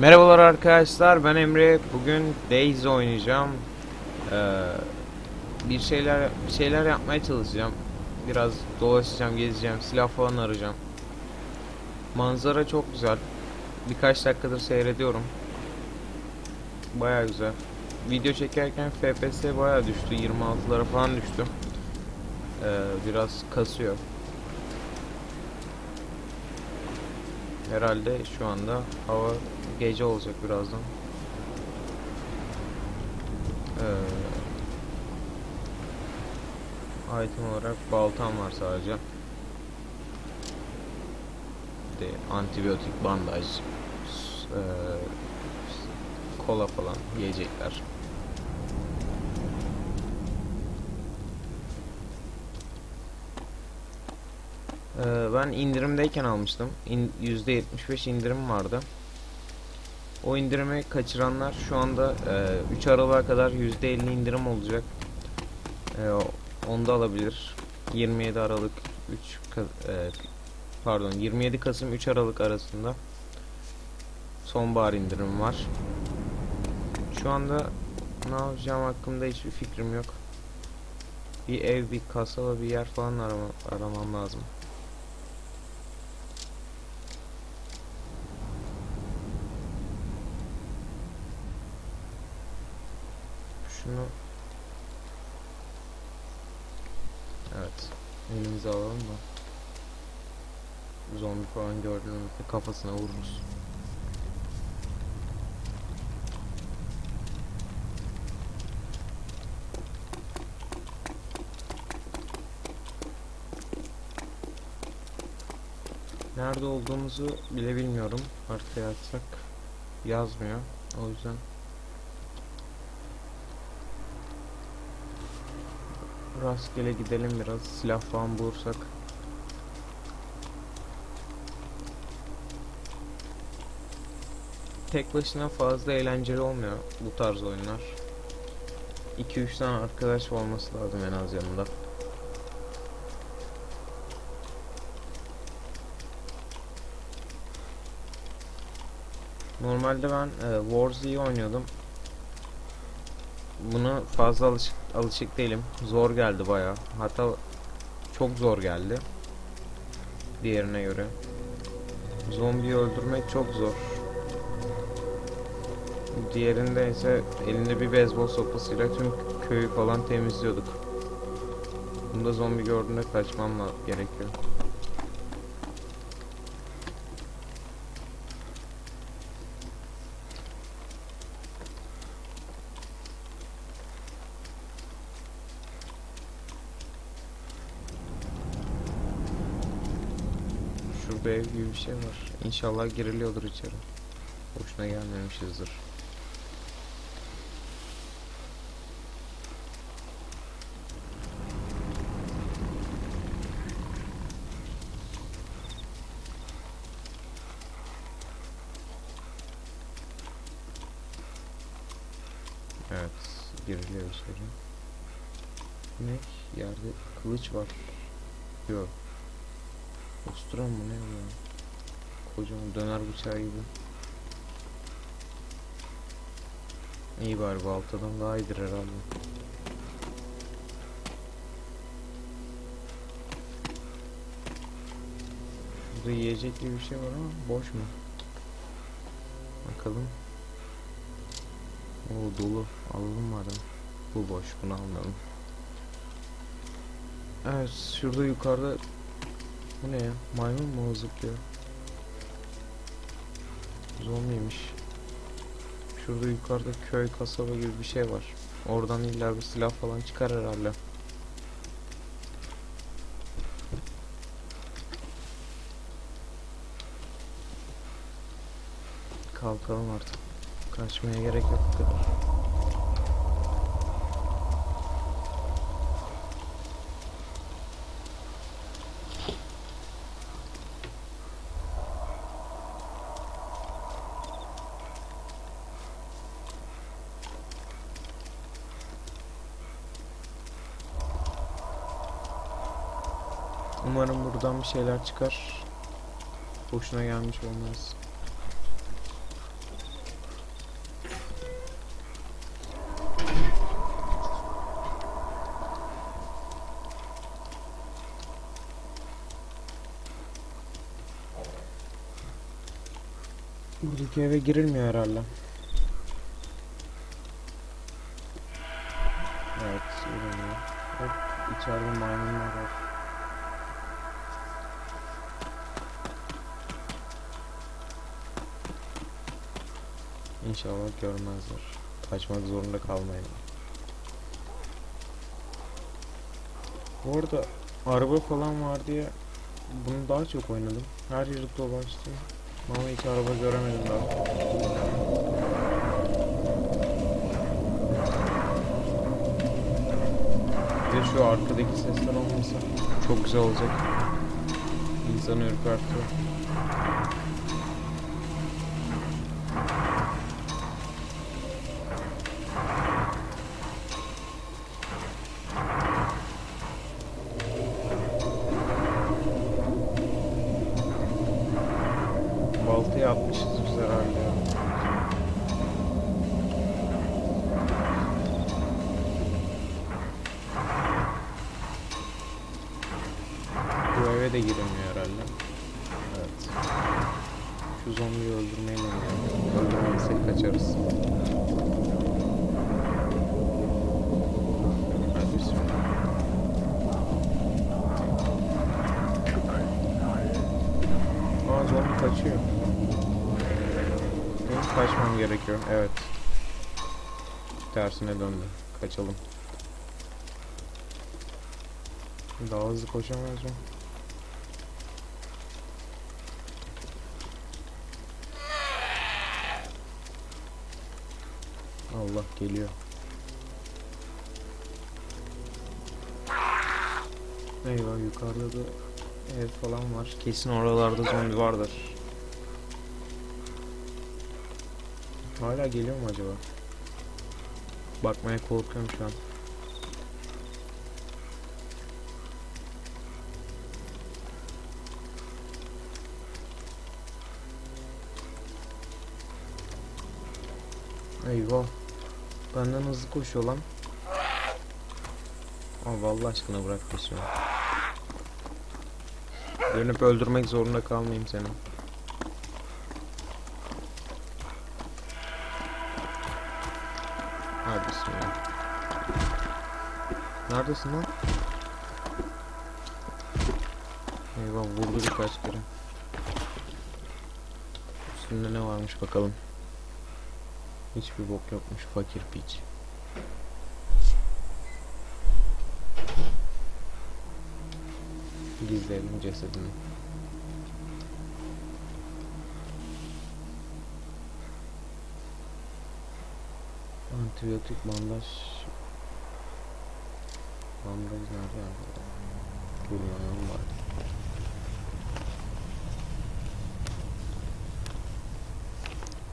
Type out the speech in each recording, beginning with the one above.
Merhabalar arkadaşlar ben Emre. Bugün Days oynayacağım. Ee, bir şeyler bir şeyler yapmaya çalışacağım. Biraz dolaşacağım gezeceğim silah falan arayacağım. Manzara çok güzel. Birkaç dakikadır seyrediyorum. Baya güzel. Video çekerken FPS baya düştü. 26'lara falan düştü. Ee, biraz kasıyor Herhalde şu anda hava gece olacak birazdan. Ee, item olarak baltam var sadece. De antibiyotik, bandaj, eee, kola falan yiyecekler. Ee, ben indirimdeyken almıştım. İn, %75 indirim vardı. O indirimi kaçıranlar şu anda e, 3 Aralık'a kadar %50 indirim olacak. E, onu da alabilir. 27 Aralık 3 Ka- e, pardon 27 Kasım 3 Aralık arasında sonbahar indirim var. Şu anda ne yapacağım hakkında hiçbir fikrim yok. Bir ev, bir kasaba, bir yer falan arama, aramam lazım. Şunu Evet. Elimize alalım da gördüğümüzde kafasına vururuz. Nerede olduğumuzu bile bilmiyorum. Haritaya açsak yazmıyor. O yüzden Rastgele gidelim biraz. Silah falan bulursak. Tek başına fazla eğlenceli olmuyor bu tarz oyunlar. 2-3 tane arkadaş olması lazım en az yanında. Normalde ben e, Warzone'yi oynuyordum. Buna fazla alışık, alışık değilim. Zor geldi baya. Hatta çok zor geldi. Diğerine göre. Zombiyi öldürmek çok zor. Diğerinde ise elinde bir beyzbol sopasıyla tüm köyü falan temizliyorduk. Bunda zombi gördüğünde kaçmam gerekiyor. Şurada ev gibi bir şey var. İnşallah giriliyordur içeri. Boşuna gelmemişizdir. Evet, giriliyor içeri. Ne? Yerde var. Yok. Ustura mı ne bu ya? Kocaman döner bıçağı gibi. İyi bari baltadan daha iyidir herhalde. Burada yiyecek gibi bir şey var ama boş mu? Bakalım. Oo dolu. Alalım madem. Bu boş. Bunu almayalım. Evet şurada yukarıda bu ne ya? Maymun mu zıplıyor? Zombiymiş. Şurada yukarıda köy kasaba gibi bir şey var. Oradan illa bir silah falan çıkar herhalde. Kalkalım artık. Kaçmaya gerek yok bu kadar. alttan bir şeyler çıkar. Boşuna gelmiş olmaz. Buradaki eve girilmiyor herhalde. İnşallah görmezler. Kaçmak zorunda kalmayın. Bu arada araba falan var diye bunu daha çok oynadım. Her yeri dolaştım. Ama hiç araba göremedim daha. Bir şu arkadaki sesler olmasa çok güzel olacak. İnsanı ürpertiyor. Şu zombiyi öldürmeyi deneyelim. Öldürmezsek kaçarız. Aa zombi kaçıyor. Benim kaçmam gerekiyor. Evet. Tersine döndü. Kaçalım. Daha hızlı koşamayacağım. Allah geliyor. Eyvah yukarıda da ev falan var. Kesin oralarda zombi vardır. Hala geliyor mu acaba? Bakmaya korkuyorum şu an. Eyvah. Benden hızlı koşuyor lan. Aa vallahi aşkına bırak peşimi. Dönüp öldürmek zorunda kalmayayım seni. Hadi bismillah. Neredesin lan? Eyvah vurdu birkaç kere. Üstünde ne varmış bakalım. Hiçbir bok yokmuş fakir piç. Gizleyelim cesedini. Antibiyotik bandaj Bandaj nerede abi? Bulmanım var.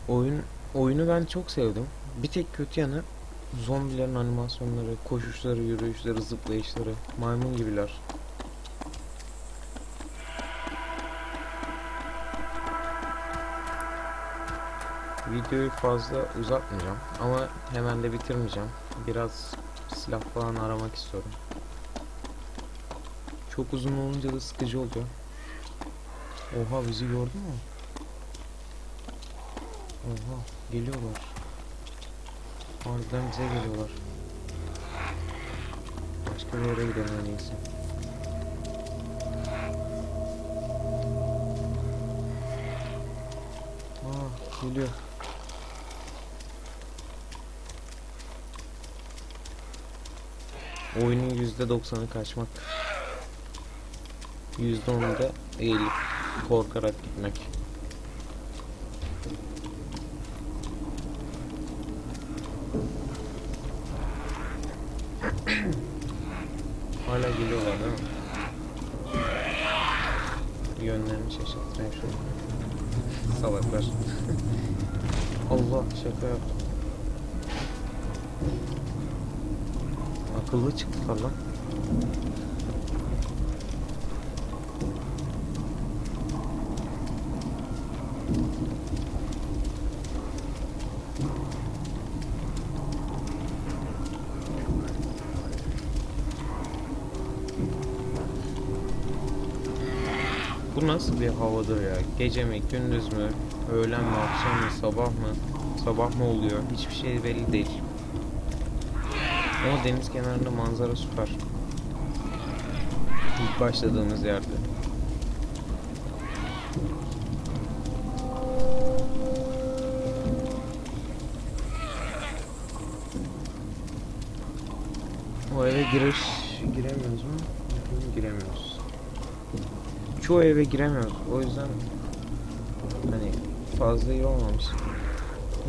Oyun oyunu ben çok sevdim. Bir tek kötü yanı zombilerin animasyonları, koşuşları, yürüyüşleri, zıplayışları, maymun gibiler. Videoyu fazla uzatmayacağım ama hemen de bitirmeyeceğim. Biraz silah falan aramak istiyorum. Çok uzun olunca da sıkıcı oluyor. Oha bizi gördü mü? Oha geliyorlar. Harbiden bize geliyorlar. Başka bir yere gidelim en iyisi. Aa geliyor. Oyunun %90'ı kaçmak. %10'u da eğilip korkarak gitmek. Hala geliyorlar değil mi? Yönlerini şaşırtmayayım şunu. Salaklar. Allah şaka yaptım. Akıllı çıktılar lan. Bu nasıl bir havadır ya? Gece mi, gündüz mü? Öğlen mi, akşam mı, sabah mı? Sabah mı oluyor? Hiçbir şey belli değil. Ama deniz kenarında manzara süper. İlk başladığımız yerde. O eve giriş giremiyoruz mu? Giremiyoruz. Çoğu eve giremiyoruz. O yüzden hani fazla iyi olmamış.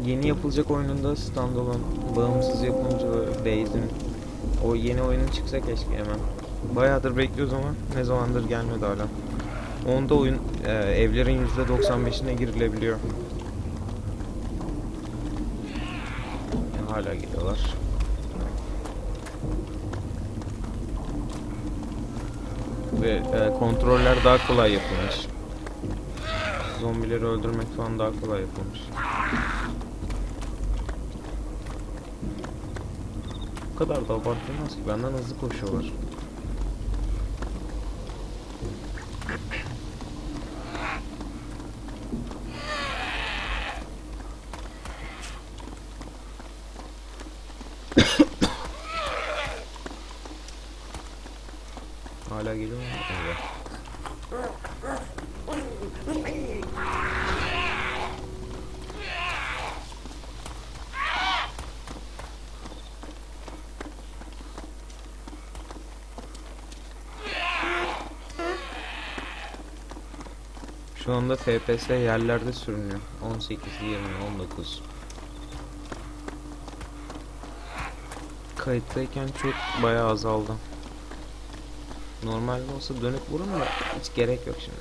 Yeni yapılacak oyununda standalone bağımsız yapımcı Base'in o yeni oyunun çıksa keşke hemen. Bayağıdır bekliyoruz ama ne zamandır gelmedi hala. Onda oyun e, evlerin %95'ine girilebiliyor. Yani hala geliyorlar. Ve e, kontroller daha kolay yapılmış. Zombileri öldürmek falan daha kolay yapılmış. Bu kadar da abartılmaz ki benden hızlı koşuyorlar. Hala geliyor mu? Evet. Şu anda FPS yerlerde sürünüyor. 18, 20, 19. Kayıttayken çok bayağı azaldı. Normalde olsa dönüp vurun da hiç gerek yok şimdi.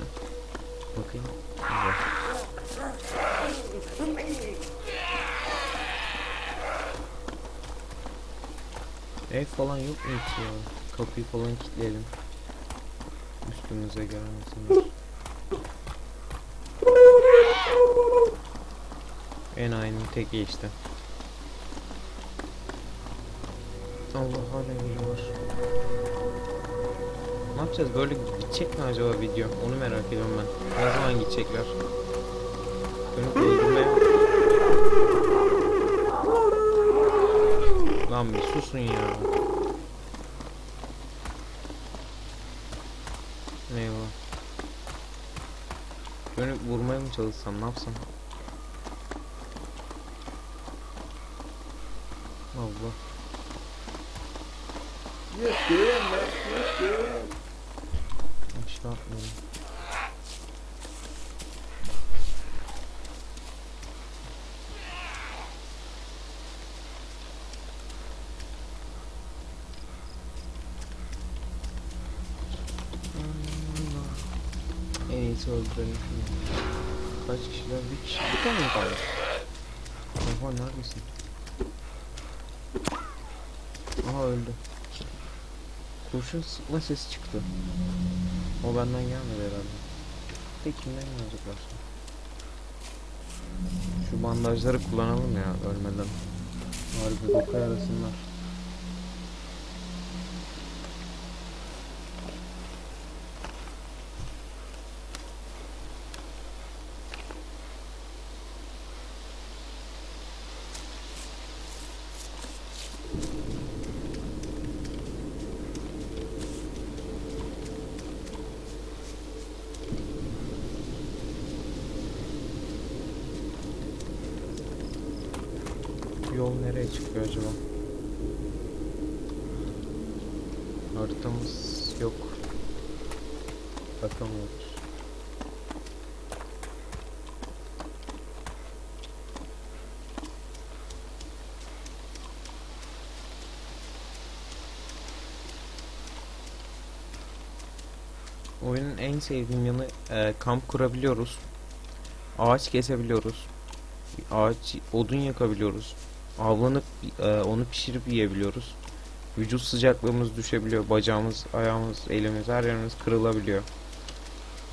Bakayım. Güzel. Ev falan yok mu hiç ya? Kapıyı falan kilitleyelim. Üstümüze gelmesinler. En aynı teki işte. Allah hala biri var. Ne yapacağız? Böyle gidecek mi acaba video? Onu merak ediyorum ben. Ne zaman gidecekler? Dönüp. Lan bir susun ya. Eyvah. Dönüp vurmaya mı çalışsam ne yapsam? Allah. Atmayalım. En iyisi öldürelim. Kaç kişiler? Bir kişi. Bir tane mi kalmış? Oha neredesin? Aha öldü. Kurşun sıkma sesi çıktı. O benden gelmedi herhalde. Peki kimden gelecek? Şu bandajları kullanalım ya ölmeden. Harbi boka yarasınlar. Yol nereye çıkıyor acaba? Haritamız yok. Bakamıyoruz. Oyunun en sevdiğim yanı e, kamp kurabiliyoruz. Ağaç kesebiliyoruz. Ağaç, odun yakabiliyoruz. Avlanıp e, onu pişirip yiyebiliyoruz. Vücut sıcaklığımız düşebiliyor. Bacağımız, ayağımız, elimiz, her yerimiz kırılabiliyor.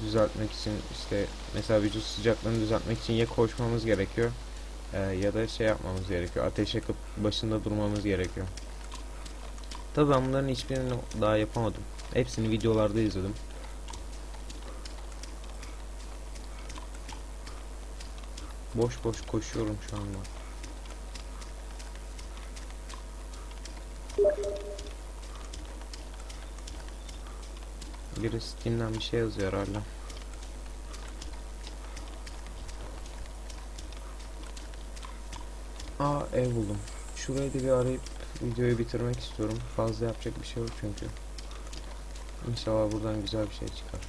Düzeltmek için işte mesela vücut sıcaklığını düzeltmek için ya koşmamız gerekiyor e, ya da şey yapmamız gerekiyor. Ateş yakıp başında durmamız gerekiyor. Tabii ben bunların hiçbirini daha yapamadım. Hepsini videolarda izledim. Boş boş koşuyorum şu anda. Biri Steam'den bir şey yazıyor hala. Aa ev buldum. Şurayı da bir arayıp videoyu bitirmek istiyorum. Fazla yapacak bir şey yok çünkü. İnşallah buradan güzel bir şey çıkar.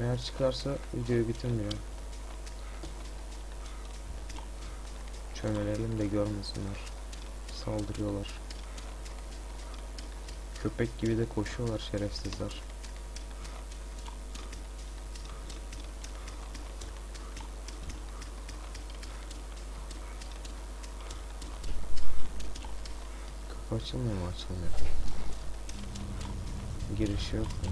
Eğer çıkarsa videoyu bitirmiyorum. Çömelelim de görmesinler. Saldırıyorlar. Köpek gibi de koşuyorlar şerefsizler. Kapı açılmıyor mu açılmıyor. Girişi yok mu?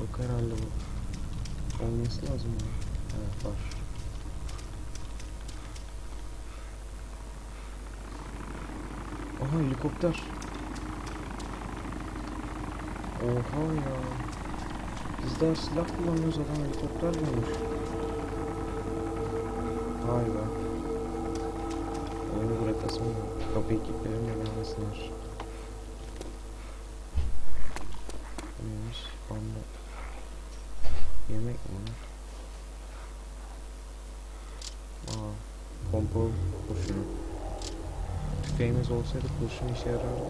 Yok herhalde bu. Olması lazım ya. Evet var. Aha helikopter. Oha ya. Biz daha silah kullanıyoruz adam helikopter diyormuş. Vay be. Oyunu bırakasın mı? Kapıyı kilitlerim de gelmesinler. Neymiş? Panda. Yemek mi? Aa, pompalı kurşunu. Tüfeğimiz olsaydı kurşun işe yarardı.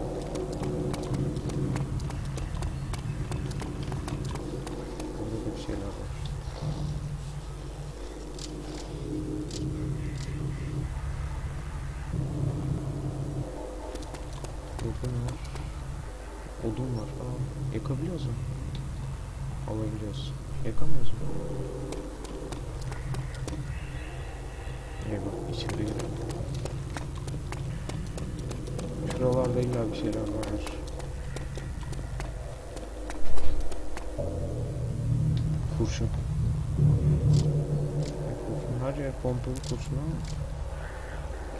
Burada da bir şeyler var. Burada ne var? Odun var. Aa, yakabiliyoruz mu? Alabiliyoruz. Yakamıyoruz mu? Eyvah içeri girelim. Şuralarda illa bir şeyler vardır. Kurşun. E, Her yer pompalı kurşun ama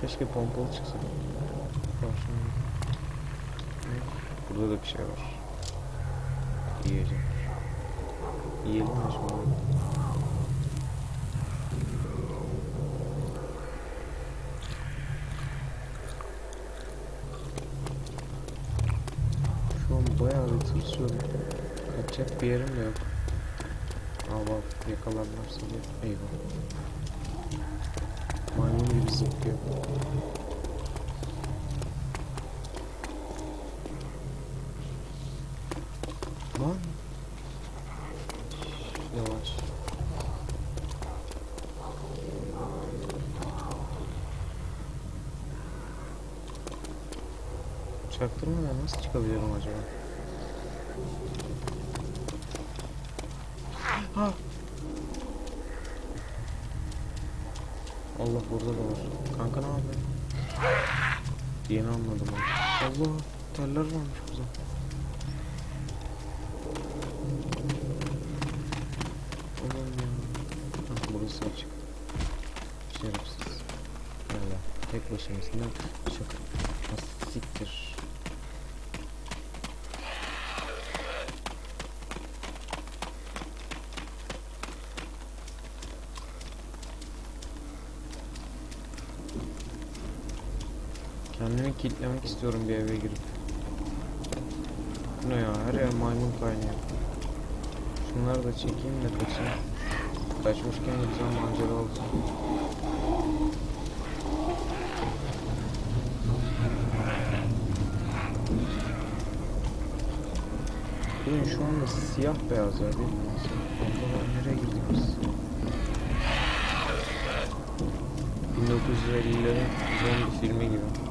keşke pompalı çıksa. Burada da bir şey var. Yiyecek. Yiyelim mi şimdi? Şu an bayağı bir tırsıyorum. Kaçacak bir yerim de yok. Aa bak yakalarlarsa diye. Eyvah. Zıplıyor. Lan. Yavaş. Çaktırmadan nasıl çıkabilirim acaba? Allah burada da var. Kanka ne yapıyorsun? Yeni anladım onu. Allah! Teller varmış burada. Allah'ım ya. Ha, burası açık. Şerefsiz. Allah. Tek başımızda çok Ha, siktir. Kilitlemek istiyorum bir eve girip. Ne ya? Her yer maymun kaynıyor. Şunları da çekeyim de kaçayım. Kaçmışken güzel macera olsun. Bugün şu anda siyah beyaz ya değil mi? Allah'ım nereye girdik biz? 1950'lerin zombi filmi gibi.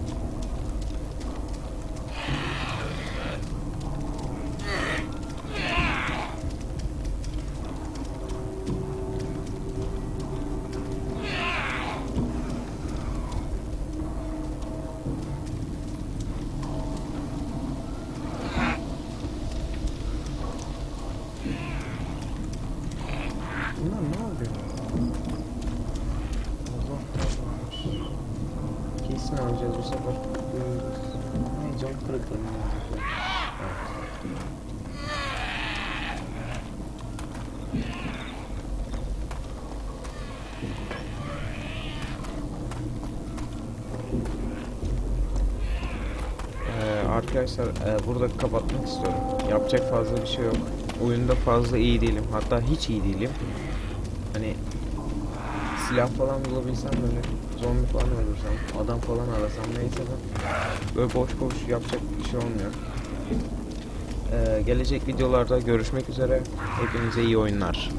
kalacağız bu sefer. Heyecan kırıklarını yapacağız. arkadaşlar e, burada kapatmak istiyorum. Yapacak fazla bir şey yok. Oyunda fazla iyi değilim. Hatta hiç iyi değilim. Hani silah falan bulabilsem böyle zombi falan öldürsem, adam falan arasam neyse de böyle boş boş yapacak bir şey olmuyor. Ee, gelecek videolarda görüşmek üzere. Hepinize iyi oyunlar.